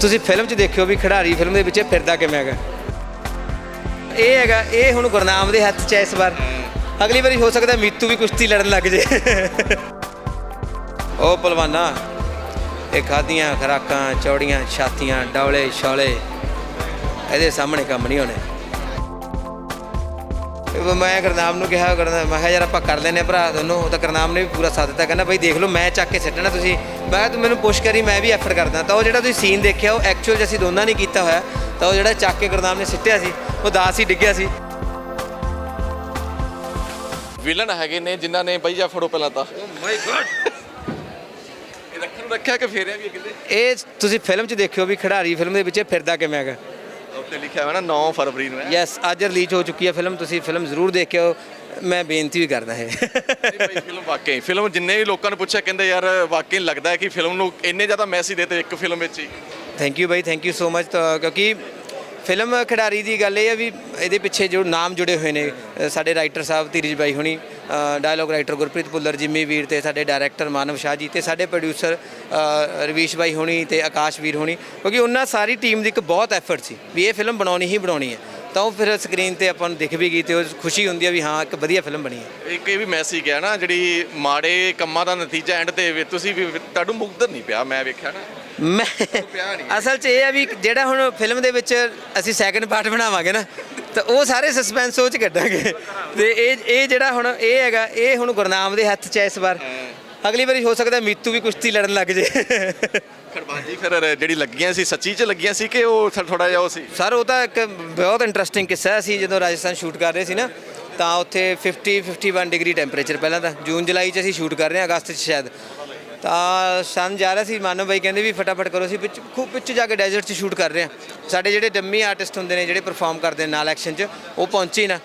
ਤੁਸੀਂ ਫਿਲਮ 'ਚ ਦੇਖਿਓ ਵੀ ਖਿਡਾਰੀ ਫਿਲਮ ਦੇ ਵਿੱਚ ਫਿਰਦਾ ਕਿਵੇਂ ਹੈਗਾ। ਇਹ ਹੈਗਾ, ਇਹ ਹੁਣ ਗੁਰਨਾਮ ਦੇ ਹੱਥ 'ਚ ਹੈ ਇਸ ਵਾਰ। ਅਗਲੀ ਵਾਰੀ ਹੋ ਸਕਦਾ ਮੀਤੂ ਵੀ ਕੁਸ਼ਤੀ ਲੜਨ ਲੱਗ ਜੇ। ਉਹ ਪਹਿਲਵਾਨਾ, ਇਹ ਖਾਦੀਆਂ ਖਰਾਕਾਂ, ਚੌੜੀਆਂ ਛਾਤੀਆਂ ਡੌਲੇ ਛੌਲੇ ਇਹਦੇ ਸਾਹਮਣੇ ਕੰਮ ਨਹੀਂ ਹੋਣੇ। ਮੈਂ ਗੁਰਨਾਮ ਨੂੰ ਕਿਹਾ ਕਰਨਾ ਮੈਂ ਕਿਹਾ ਯਾਰ ਆਪਾਂ ਕਰ ਲੈਨੇ ਭਰਾ ਦੋਨੋਂ। ਉਹ ਤਾਂ ਗੁਰਨਾਮ ਨੇ ਵੀ ਪੂਰਾ ਸਾਥ ਦਿੱਤਾ ਕਹਿੰਦਾ ਬਈ ਦੇਖ ਲਓ ਮੈਂ ਚੱਕ ਕੇ ਸੱਟਣਾ ਤੁਸੀਂ। ਮੈਂ ਕਿਹਾ ਤੂੰ ਮੈਨੂੰ ਪੁਸ਼ ਕਰੀ ਮੈਂ ਵੀ ਐਫਰਟ ਕਰਦਾ। ਤਾਂ ਉਹ ਜਿਹੜਾ ਤੁਸੀਂ ਸੀਨ ਦੇਖਿਆ ਉਹ ਐਕਚੁਅਲ ਅਸੀਂ ਦੋਨਾਂ ਨੇ ਕੀਤਾ ਹੋਇਆ। ਤਾਂ ਉਹ ਜਿਹੜਾ ਚੱਕ ਕੇ ਗੁਰਨਾਮ ਨੇ ਸਿੱਟਿਆ ਸੀ ਉਹ ਦਾਸ ਹੀ ਡਿੱਗਿਆ ਸੀ। ਵਿਲਨ ਹੈਗੇ ਨੇ ਜਿਨ੍ਹਾਂ ਨੇ ਬਈ ਜਾ ਫੜੋ ਪਹਿਲਾਂ ਤਾਂ। ਮਾਈ ਗॉड ਇਹ ਰੱਖਣ ਰੱਖਿਆ ਕਿ ਫੇਰਿਆ ਵੀ ਕਿਤੇ? ਇਹ ਤੁਸੀਂ ਫਿਲਮ 'ਚ ਦੇਖਿਓ ਵੀ ਖਿਡਾਰੀ ਫਿਲਮ ਦੇ ਵਿੱਚ ਇਹ ਫਿਰਦਾ ਕਿਵੇਂ ਹੈਗਾ। ਉੱਤੇ ਲਿਖਿਆ ਹੋਇਆ ਨਾ 9 ਫਰਵਰੀ ਨੂੰ ਹੈ? ਯੈਸ ਅੱਜ ਰਿਲੀਜ਼ ਹੋ ਚੁੱਕੀ ਹੈ ਫਿਲਮ ਤੁਸੀਂ ਫਿਲਮ ਜ਼ਰੂਰ ਦੇਖਿਓ। ਮੈਂ ਬੇਨਤੀ ਵੀ ਕਰਦਾ ਹੈ ਫਿਲਮ ਵਾਕਈ ਫਿਲਮ ਜਿੰਨੇ ਵੀ ਲੋਕਾਂ ਨੂੰ ਪੁੱਛਿਆ ਕਹਿੰਦੇ ਯਾਰ ਵਾਕਈ ਲੱਗਦਾ ਹੈ ਕਿ ਫਿਲਮ ਨੂੰ ਇੰਨੇ ਜ਼ਿਆਦਾ ਮੈਸੇਜ ਦੇਤੇ ਇੱਕ ਫਿਲਮ ਵਿੱਚ ਹੀ। ਥੈਂਕ ਯੂ ਬਾਈ ਥੈਂਕ ਯੂ ਸੋ ਮਚ ਕਿਉਂਕਿ ਫਿਲਮ ਖਿਡਾਰੀ ਦੀ ਗੱਲ ਇਹ ਆ ਵੀ ਇਹਦੇ ਪਿੱਛੇ ਜੋ ਨਾਮ ਜੁੜੇ ਹੋਏ ਨੇ ਸਾਡੇ ਰਾਈਟਰ ਸਾਹਿਬ ਧੀਰਜ ਬਾਈ ਹੁਣੀ dialogue writer Gurpreet Bhullar, Jimmy ਵੀਰ ਤੇ ਸਾਡੇ ਡਾਇਰੈਕਟਰ ਮਾਨਵ ਸ਼ਾਹ ਜੀ ਤੇ ਸਾਡੇ ਪ੍ਰੋਡਿਊਸਰ ਰਵੀਸ਼ ਬਾਈ ਹੁਣੀ ਤੇ ਆਕਾਸ਼ ਵੀਰ ਹੁਣੀ, ਕਿਉਂਕਿ ਉਹਨਾਂ ਸਾਰੀ ਟੀਮ ਦੀ ਇੱਕ ਬਹੁਤ ਐਫਰਟ ਸੀ ਵੀ ਇਹ ਫਿਲਮ ਬਣਾਉਣੀ ਹੀ ਬਣਾਉਣੀ ਹੈ। ਤਾਂ ਉਹ ਫਿਰ ਸਕਰੀਨ ਤੇ ਆਪਾਂ ਨੂੰ ਦਿਖ ਵੀ ਗਈ ਤੇ ਉਹ ਖੁਸ਼ੀ ਹੁੰਦੀ ਹੈ ਵੀ ਹਾਂ, ਇੱਕ ਵਧੀਆ ਫਿਲਮ ਬਣੀ ਹੈ। ਇੱਕ ਇਹ ਵੀ ਮੈਸੇਜ ਹੈ ਨਾ, ਜਿਹੜੀ ਮਾੜੇ ਕੰਮਾਂ ਦਾ ਨਤੀਜਾ ਐਂਡ ਤੇ ਤੁਸੀਂ ਵੀ ਤੁਹਾਨੂੰ ਮੁਕਦਰ ਨਹੀਂ ਪਿਆ, ਮੈਂ ਵੇਖਿਆ ਨਾ। ਮੈਂ। ਅਸਲ 'ਚ ਇਹ ਹੈ ਵੀ ਜਿਹੜਾ ਹੁਣ ਫਿਲਮ ਦੇ ਵਿੱਚ ਅਸੀਂ ਸੈਕੰਡ ਪਾਰਟ ਬਣਾਵਾਂਗੇ ਨਾ ਤਾਂ ਉਹ ਸਾਰੇ ਸਸਪੈਂਸ ਉਹ 'ਚ ਕੱਢਾਂਗੇ। ਤੇ ਇਹ ਇਹ ਜਿਹੜਾ ਹੁਣ ਇਹ ਹੈਗਾ ਇਹ ਹੁਣ ਗੁਰਨਾਮ ਦੇ ਹੱਥ 'ਚ ਹੈ ਇਸ ਵਾਰ। ਅਗਲੀ ਵਾਰੀ ਹੋ ਸਕਦਾ ਮੀਤੂ ਵੀ ਕੁਸ਼ਤੀ ਲੜਨ ਲੱਗ ਜੇ। ਖੜਬਾਜੀ ਫਿਰ ਜਿਹੜੀ ਲੱਗੀਆਂ ਸੀ ਸੱਚੀ ਚ ਲੱਗੀਆਂ ਸੀ ਕਿ ਉਹ ਥੋੜਾ ਜਿਹਾ ਉਹ ਸੀ? ਸਰ ਉਹ ਤਾਂ ਇੱਕ ਬਹੁਤ ਇੰਟਰਸਟਿੰਗ ਕਿੱਸਾ ਅਸੀਂ ਜਦੋਂ ਰਾਜਸਥਾਨ ਸ਼ੂਟ ਕਰ ਰਹੇ ਸੀ ਨਾ ਤਾਂ ਉੱਥੇ 50 51 ਡਿਗਰੀ ਟੈਂਪਰੇਚਰ ਪਹਿਲਾਂ ਤਾਂ ਜੂਨ ਜੁਲਾਈ 'ਚ ਅਸੀਂ ਸ਼ੂਟ ਕਰ ਰਹੇ ਹਾਂ ਅਗਸਤ 'ਚ ਸ਼ਾਇਦ। ਤਾਂ ਸਾਨੂੰ ਜਾ ਰਿਹਾ ਸੀ ਮਾਨਵ ਬਾਈ ਕਹਿੰਦੇ ਵੀ ਫਟਾਫਟ ਕਰੋ, ਅਸੀਂ ਵਿੱਚ ਖੂਬ ਪਿੱਛੇ ਜਾ ਕੇ ਡੈਜ਼ਰਟ 'ਚ ਸ਼ੂਟ ਕਰ ਰਹੇ ਹਾਂ। ਸਾਡੇ ਜਿਹੜੇ ਡੰਮੀ ਆਰਟਿਸਟ ਹੁੰਦੇ ਨੇ, ਜਿਹੜੇ ਪਰਫਾਰਮ ਕਰਦੇ ਨੇ ਨਾਲ ਐਕਸ਼ਨ 'ਚ, ਉਹ ਪਹੁੰਚੇ ਨਾ।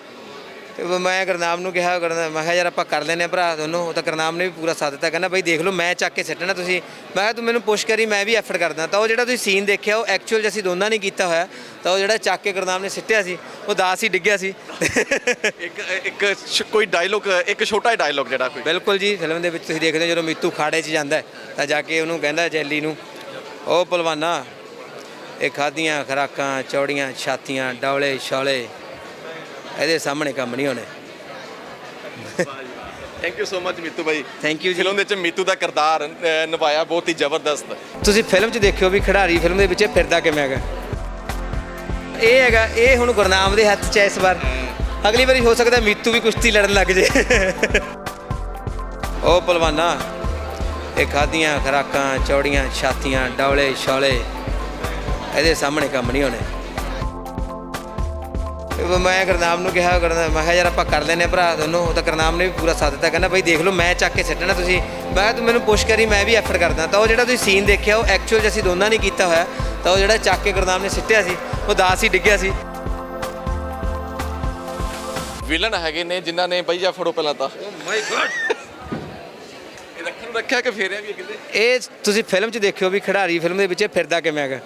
ਤੇ ਮੈਂ ਗੁਰਨਾਮ ਨੂੰ ਕਿਹਾ ਕਰਨਾ ਮੈਂ ਕਿਹਾ ਯਾਰ ਆਪਾਂ ਕਰ ਲੈਨੇ ਭਰਾ ਦੋਨੋਂ। ਉਹ ਤਾਂ ਗੁਰਨਾਮ ਨੇ ਵੀ ਪੂਰਾ ਸਾਥ ਦਿੱਤਾ। ਕਹਿੰਦਾ ਬਈ ਦੇਖ ਲਓ ਮੈਂ ਚੱਕ ਕੇ ਸੱਟਣਾ ਤੁਸੀਂ। ਮੈਂ ਕਿਹਾ ਤੂੰ ਮੈਨੂੰ ਪੁਸ਼ ਕਰੀ ਮੈਂ ਵੀ ਐਫਰਟ ਕਰਦਾ। ਤਾਂ ਉਹ ਜਿਹੜਾ ਤੁਸੀਂ ਸੀਨ ਦੇਖਿਆ ਉਹ ਐਕਚੁਅਲ 'ਚ ਅਸੀਂ ਦੋਨਾਂ ਨੇ ਕੀਤਾ ਹੋਇਆ। ਤਾਂ ਉਹ ਜਿਹੜਾ ਚੱਕ ਕੇ ਗੁਰਨਾਮ ਨੇ ਸਿੱਟਿਆ ਸੀ ਉਹ ਦਾਸ ਹੀ ਡਿੱਗਿਆ ਸੀ। ਇੱਕ ਇੱਕ ਸ਼- ਕੋਈ ਡਾਇਲੋਗ ਇੱਕ ਛੋਟਾ ਜਿਹਾ ਡਾਇਲੋਗ ਜਿਹੜਾ ਕੋਈ। ਬਿਲਕੁਲ ਜੀ ਫਿਲਮ ਦੇ ਵਿੱਚ ਤੁਸੀਂ ਦੇਖਦੇ ਹੋ ਜਦੋਂ ਮੀਤੂ ਖਾੜੇ 'ਚ ਜਾਂਦਾ ਹੈ, ਤਾਂ ਜਾ ਕੇ ਉਹਨੂੰ ਕਹਿੰਦਾ ਜੈਲੀ ਨੂੰ ਉਹ ਪਹਿਲਵਾਨਾ ਇਹ ਖਾਦੀਆਂ ਖਰਾਕਾਂ ਚੌੜੀਆਂ ਛਾਤੀਆਂ ਡੌਲੇ ਛੌਲੇ ਇਹਦੇ ਸਾਹਮਣੇ ਕੰਮ ਨਹੀਂ ਹੋਣੇ। Thank you so much Meetu Bhai thank you ਜੀ। ਫਿਲਮ ਦੇ ਵਿੱਚ ਮੀਤੂ ਦਾ ਕਿਰਦਾਰ ਨਿਭਾਇਆ ਬਹੁਤ ਹੀ ਜ਼ਬਰਦਸਤ। ਤੁਸੀਂ ਫਿਲਮ 'ਚ ਦੇਖਿਓ ਵੀ ਖਿਡਾਰੀ ਫਿਲਮ ਦੇ ਵਿੱਚ ਇਹ ਫਿਰਦਾ ਕਿਵੇਂ ਹੈਗਾ। ਇਹ ਹੈਗਾ ਇਹ ਹੁਣ ਗੁਰਨਾਮ ਦੇ ਹੱਥ 'ਚ ਹੈ ਇਸ ਵਾਰ। ਅਗਲੀ ਵਾਰੀ ਹੋ ਸਕਦਾ ਮੀਤੂ ਵੀ ਕੁਸ਼ਤੀ ਲੜਨ ਲੱਗ ਜੇ। ਉਹ ਪਹਿਲਵਾਨਾ ਇਹ ਖਾਦੀਆਂ ਖਰਾਕਾਂ ਚੌੜੀਆਂ ਛਾਤੀਆਂ ਡੌਲੇ ਛੌਲੇ ਇਹਦੇ ਸਾਹਮਣੇ ਕੰਮ ਨਹੀਂ ਹੋਣੇ। ਮੈਂ ਗੁਰਨਾਮ ਨੂੰ ਕਿਹਾ ਕਰਨਾ ਮੈਂ ਕਿਹਾ ਯਾਰ ਆਪਾਂ ਕਰ ਲੈਨੇ ਭਰਾ ਦੋਨੋਂ। ਉਹ ਤਾਂ ਗੁਰਨਾਮ ਨੇ ਵੀ ਪੂਰਾ ਸਾਥ ਦਿੱਤਾ। ਕਹਿੰਦਾ ਬਈ ਦੇਖ ਲਓ ਮੈਂ ਚੱਕ ਕੇ ਸੱਟਣਾ ਤੁਸੀਂ। ਮੈਂ ਕਿਹਾ ਤੂੰ ਮੈਨੂੰ ਪੁਸ਼ ਕਰੀ ਮੈਂ ਵੀ ਐਫਰਟ ਕਰਦਾ। ਤਾਂ ਉਹ ਜਿਹੜਾ ਤੁਸੀਂ ਸੀਨ ਦੇਖਿਆ ਉਹ ਐਕਚੁਅਲ 'ਚ ਅਸੀਂ ਦੋਨਾਂ ਨੇ ਕੀਤਾ ਹੋਇਆ। ਤਾਂ ਉਹ ਜਿਹੜਾ ਚੱਕ ਕੇ ਗੁਰਨਾਮ ਨੇ ਸਿੱਟਿਆ ਸੀ ਉਹ ਦਾਸ ਹੀ ਡਿੱਗਿਆ ਸੀ। ਵਿਲਨ ਹੈਗੇ ਨੇ ਜਿਨ੍ਹਾਂ ਨੇ ਬਈ ਜਾ ਫੜੋ ਪਹਿਲਾਂ ਤਾਂ। ਮਾਈ ਗॉड ਇਹ ਰੱਖਣ ਨੂੰ ਰੱਖਿਆ ਕਿ ਫੇਰਿਆ ਵੀ ਕਿਤੇ ਇਹ ਤੁਸੀਂ ਫਿਲਮ 'ਚ ਦੇਖਿਓ ਵੀ ਖਿਡਾਰੀ ਫਿਲਮ ਦੇ ਵਿੱਚ ਫਿਰਦਾ ਕਿਵੇਂ ਹੈਗਾ।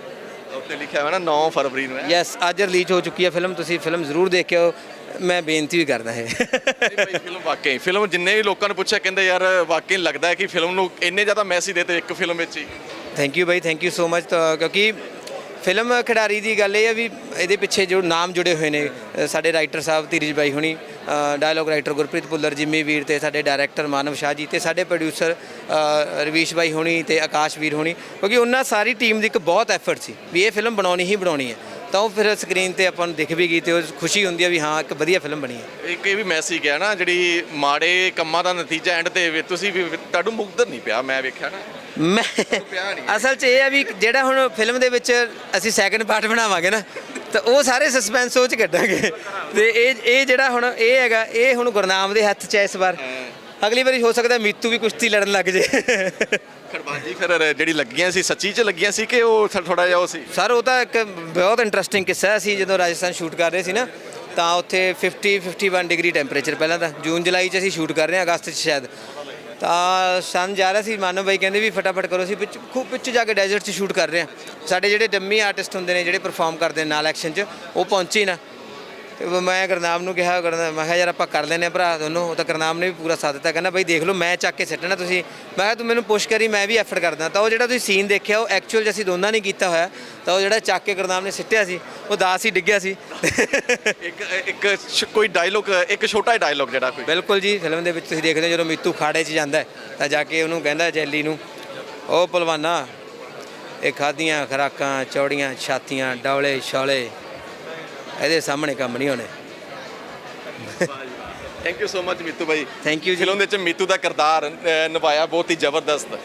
ਉੱਤੇ ਲਿਖਿਆ ਹੋਇਆ ਨਾ 9 ਫਰਵਰੀ ਨੂੰ ਹੈ? ਯੈਸ ਅੱਜ ਰਿਲੀਜ਼ ਹੋ ਚੁੱਕੀ ਹੈ ਫਿਲਮ ਤੁਸੀਂ ਫਿਲਮ ਜ਼ਰੂਰ ਦੇਖਿਓ। ਮੈਂ ਬੇਨਤੀ ਵੀ ਕਰਦਾ ਹੈ ਫਿਲਮ ਵਾਕਈ ਫਿਲਮ ਜਿੰਨੇ ਵੀ ਲੋਕਾਂ ਨੂੰ ਪੁੱਛਿਆ ਕਹਿੰਦੇ ਯਾਰ ਵਾਕਈ ਲੱਗਦਾ ਹੈ ਕਿ ਫਿਲਮ ਨੂੰ ਇੰਨੇ ਜ਼ਿਆਦਾ ਮੈਸੇਜ ਦੇਤੇ ਇੱਕ ਫਿਲਮ ਵਿੱਚ ਹੀ। ਥੈਂਕ ਯੂ ਬਾਈ ਥੈਂਕ ਯੂ ਸੋ ਮਚ ਕਿਉਂਕਿ ਫਿਲਮ ਖਿਡਾਰੀ ਦੀ ਗੱਲ ਇਹ ਹੈ ਵੀ ਇਹਦੇ ਪਿੱਛੇ ਜੋ ਨਾਮ ਜੁੜੇ ਹੋਏ ਨੇ ਸਾਡੇ ਰਾਈਟਰ ਸਾਹਿਬ ਧੀਰਜ ਬਾਈ ਹੁਣੀ dialogue writer Gurpreet Bhullar, Jimmy ਵੀਰ ਤੇ ਸਾਡੇ ਡਾਇਰੈਕਟਰ ਮਾਨਵ ਸ਼ਾਹ ਜੀ ਤੇ ਸਾਡੇ ਪ੍ਰੋਡਿਊਸਰ ਰਵੀਸ਼ ਬਾਈ ਹੁਣੀ ਤੇ ਆਕਾਸ਼ ਵੀਰ ਹੁਣੀ, ਕਿਉਂਕਿ ਉਹਨਾਂ ਸਾਰੀ ਟੀਮ ਦੀ ਇੱਕ ਬਹੁਤ ਐਫਰਟ ਸੀ ਵੀ ਇਹ ਫਿਲਮ ਬਣਾਉਣੀ ਹੀ ਬਣਾਉਣੀ ਹੈ। ਤਾਂ ਉਹ ਫਿਰ ਸਕਰੀਨ ਤੇ ਆਪਾਂ ਨੂੰ ਦਿਖ ਵੀ ਗਈ ਤੇ ਉਹ ਖੁਸ਼ੀ ਹੁੰਦੀ ਹੈ ਵੀ ਹਾਂ, ਇੱਕ ਵਧੀਆ ਫਿਲਮ ਬਣੀ ਹੈ। ਇੱਕ ਇਹ ਵੀ ਮੈਸੇਜ ਹੈ ਨਾ, ਜਿਹੜੀ ਮਾੜੇ ਕੰਮਾਂ ਦਾ ਨਤੀਜਾ ਐਂਡ ਤੇ ਤੁਸੀਂ ਵੀ ਤੁਹਾਨੂੰ ਮੁਕਦਰ ਨਹੀਂ ਪਿਆ, ਮੈਂ ਵੇਖਿਆ ਨਾ। ਮੈਂ ਅਸਲ 'ਚ ਇਹ ਹੈ ਵੀ ਜਿਹੜਾ ਹੁਣ ਫਿਲਮ ਦੇ ਵਿੱਚ ਅਸੀਂ ਸੈਕੰਡ ਪਾਰਟ ਬਣਾਵਾਂਗੇ ਨਾ ਤਾਂ ਉਹ ਸਾਰੇ ਸਸਪੈਂਸ ਉਹ 'ਚ ਕੱਢਾਂਗੇ। ਤੇ ਇਹ ਇਹ ਜਿਹੜਾ ਹੁਣ ਇਹ ਹੈਗਾ ਇਹ ਹੁਣ ਗੁਰਨਾਮ ਦੇ ਹੱਥ 'ਚ ਹੈ ਇਸ ਵਾਰ। ਅਗਲੀ ਵਾਰੀ ਹੋ ਸਕਦਾ ਮੀਤੂ ਵੀ ਕੁਸ਼ਤੀ ਲੜਨ ਲੱਗ ਜੇ। ਖੜਬਾਜੀ ਫਿਰ ਜਿਹੜੀ ਲੱਗੀਆਂ ਸੀ ਸੱਚੀ ਚ ਲੱਗੀਆਂ ਸੀ ਕਿ ਉਹ ਥੋੜਾ ਜਿਹਾ ਉਹ ਸੀ? ਸਰ ਉਹ ਤਾਂ ਇੱਕ ਬਹੁਤ ਇੰਟਰਸਟਿੰਗ ਕਿੱਸਾ ਅਸੀਂ ਜਦੋਂ ਰਾਜਸਥਾਨ ਸ਼ੂਟ ਕਰ ਰਹੇ ਸੀ ਨਾ ਤਾਂ ਉੱਥੇ 50 51 ਡਿਗਰੀ ਟੈਂਪਰੇਚਰ ਪਹਿਲਾਂ ਤਾਂ ਜੂਨ ਜੁਲਾਈ 'ਚ ਅਸੀਂ ਸ਼ੂਟ ਕਰ ਰਹੇ ਹਾਂ ਅਗਸਤ 'ਚ ਸ਼ਾਇਦ। ਤਾਂ ਸਾਨੂੰ ਜਾ ਰਿਹਾ ਸੀ, ਮਾਨਵ ਬਾਈ ਕਹਿੰਦੇ ਵੀ ਫਟਾਫਟ ਕਰੋ, ਅਸੀਂ ਵਿੱਚ ਖੂਬ ਪਿੱਛੇ ਜਾ ਕੇ ਡੈਜ਼ਰਟ 'ਚ ਸ਼ੂਟ ਕਰ ਰਹੇ ਹਾਂ। ਸਾਡੇ ਜਿਹੜੇ ਡੰਮੀ ਆਰਟਿਸਟ ਹੁੰਦੇ ਨੇ, ਜਿਹੜੇ ਪਰਫਾਰਮ ਕਰਦੇ ਨੇ ਨਾਲ ਐਕਸ਼ਨ 'ਚ, ਉਹ ਪਹੁੰਚੇ ਨਾ। ਤੇ ਮੈਂ ਗੁਰਨਾਮ ਨੂੰ ਕਿਹਾ ਗੁਰਨਾਮ ਮੈਂ ਕਿਹਾ ਯਾਰ ਆਪਾਂ ਕਰ ਲੈਨੇ ਭਰਾ ਦੋਨੋਂ। ਉਹ ਤਾਂ ਗੁਰਨਾਮ ਨੇ ਵੀ ਪੂਰਾ ਸਾਥ ਦਿੱਤਾ। ਕਹਿੰਦਾ ਬਈ ਦੇਖ ਲਓ ਮੈਂ ਚੱਕ ਕੇ ਸਿੱਟਣਾ ਤੁਸੀਂ। ਮੈਂ ਕਿਹਾ ਤੂੰ ਮੈਨੂੰ ਪੁਸ਼ ਕਰੀ ਮੈਂ ਵੀ ਐਫਰਟ ਕਰਦਾ। ਤਾਂ ਉਹ ਜਿਹੜਾ ਤੁਸੀਂ ਸੀਨ ਦੇਖਿਆ ਉਹ ਐਕਚੁਅਲ 'ਚ ਅਸੀਂ ਦੋਨਾਂ ਨੇ ਕੀਤਾ ਹੋਇਆ। ਤਾਂ ਉਹ ਜਿਹੜਾ ਚੱਕ ਕੇ ਗੁਰਨਾਮ ਨੇ ਸਿੱਟਿਆ ਸੀ ਉਹ ਦਾਸ ਹੀ ਡਿੱਗਿਆ ਸੀ। ਇੱਕ ਇੱਕ ਸ਼- ਕੋਈ ਡਾਇਲੋਗ ਇੱਕ ਛੋਟਾ ਜਿਹਾ ਡਾਇਲੋਗ ਜਿਹੜਾ ਕੋਈ। ਬਿਲਕੁਲ ਜੀ ਫਿਲਮ ਦੇ ਵਿੱਚ ਤੁਸੀਂ ਦੇਖਦੇ ਹੋ ਜਦੋਂ ਮੀਤੂ ਖਾੜੇ 'ਚ ਜਾਂਦਾ ਹੈ, ਤਾਂ ਜਾ ਕੇ ਉਹਨੂੰ ਕਹਿੰਦਾ ਜੈਲੀ ਨੂੰ ਉਹ ਪਹਿਲਵਾਨਾ ਇਹ ਖਾਦੀਆਂ ਖਰਾਕਾਂ ਚੌੜੀਆਂ ਛਾਤੀਆਂ ਡੌਲੇ ਛੌਲੇ ਇਹਦੇ ਸਾਹਮਣੇ ਕੰਮ ਨਹੀਂ ਹੋਣੇ। Thank you so much Meetu Bhai thank you ਜੀ। ਫਿਲਮ ਦੇ ਵਿੱਚ ਮੀਤੂ ਦਾ ਕਿਰਦਾਰ ਨਿਭਾਇਆ ਬਹੁਤ ਹੀ ਜ਼ਬਰਦਸਤ।